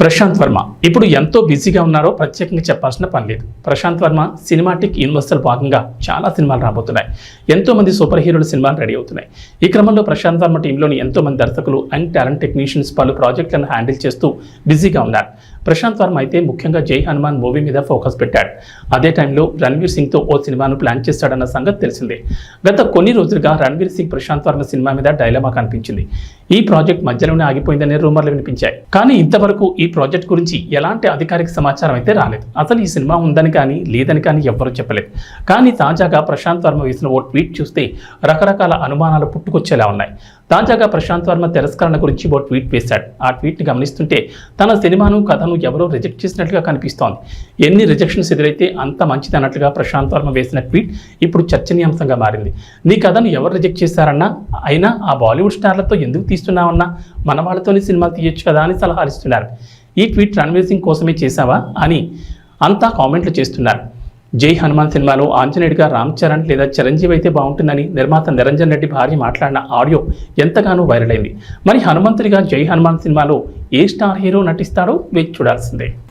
ప్రశాంత్ వర్మ. ఇప్పుడు ఎంతో బిజీగా ఉన్నారో ప్రత్యేకంగా చెప్పాల్సిన పని లేదు. ప్రశాంత్ వర్మ సినిమాటిక్ యూనివర్సల్ భాగంగా చాలా సినిమాలు రాబోతున్నాయి. ఎంతో మంది సూపర్ హీరోల సినిమాలు రెడీ అవుతున్నాయి. ఈ క్రమంలో ప్రశాంత్ వర్మ టీంలోని ఎంతో మంది దర్శకులు అండ్ టాలెంట్ టెక్నీషియన్స్ పలు ప్రాజెక్టులను హ్యాండిల్ చేస్తూ బిజీగా ఉన్నారు. ప్రశాంత్ వర్మ అయితే ముఖ్యంగా జై హనుమాన్ మూవీ మీద ఫోకస్ పెట్టాడు. అదే టైంలో రణ్వీర్ సింగ్తో ఓ సినిమాను ప్లాన్ చేస్తాడన్న సంగతి తెలిసిందే. గత కొన్ని రోజులుగా రణ్వీర్ సింగ్ ప్రశాంత్ వర్మ సినిమా మీద డైలమా కనిపించింది. ఈ ప్రాజెక్ట్ మధ్యలోనే ఆగిపోయిందనే రూమర్లు వినిపించాయి. కానీ ఇంతవరకు ఈ ప్రాజెక్ట్ గురించి ఎలాంటి అధికారిక సమాచారం అయితే రాలేదు. అసలు ఈ సినిమా ఉందని కానీ లేదని కానీ ఎవ్వరూ చెప్పలేదు. కానీ తాజాగా ప్రశాంత్ వర్మ వేసిన ఓ ట్వీట్ చూస్తే రకరకాల అనుమానాలు పుట్టుకొచ్చేలా ఉన్నాయి. తాజాగా ప్రశాంత్ వర్మ తిరస్కరణ గురించి ఓ ట్వీట్ వేశాడు. ఆ ట్వీట్ని గమనిస్తుంటే తన సినిమాను కథను ఎవరో రిజెక్ట్ చేసినట్లుగా కనిపిస్తోంది. ఎన్ని రిజెక్షన్స్ ఎదురైతే అంత మంచిది అన్నట్లుగా ప్రశాంత్ వర్మ వేసిన ట్వీట్ ఇప్పుడు చర్చనీయాంశంగా మారింది. నీ కథను ఎవరు రిజెక్ట్ చేశారన్నా అయినా ఆ బాలీవుడ్ స్టార్లతో ఎందుకు తీస్తున్నావన్నా మన వాళ్ళతోనే సినిమా తీయొచ్చు కదా అని సలహాలు ఇస్తున్నారు. ఈ ట్వీట్ రణ్వీర్ సింగ్ కోసమే చేశావా అని అంతా కామెంట్లు చేస్తున్నారు. జై హనుమాన్ సినిమాలో ఆంజనేయుడిగా రామ్ చరణ్ లేదా చిరంజీవి అయితే బాగుంటుందని నిర్మాత నిరంజన్ రెడ్డి భార్య మాట్లాడిన ఆడియో ఎంతగానో వైరల్ అయింది. మరి హనుమంతుడిగా జై హనుమాన్ సినిమాలో ఏ స్టార్ హీరో నటిస్తాడో వేచి చూడాల్సిందే.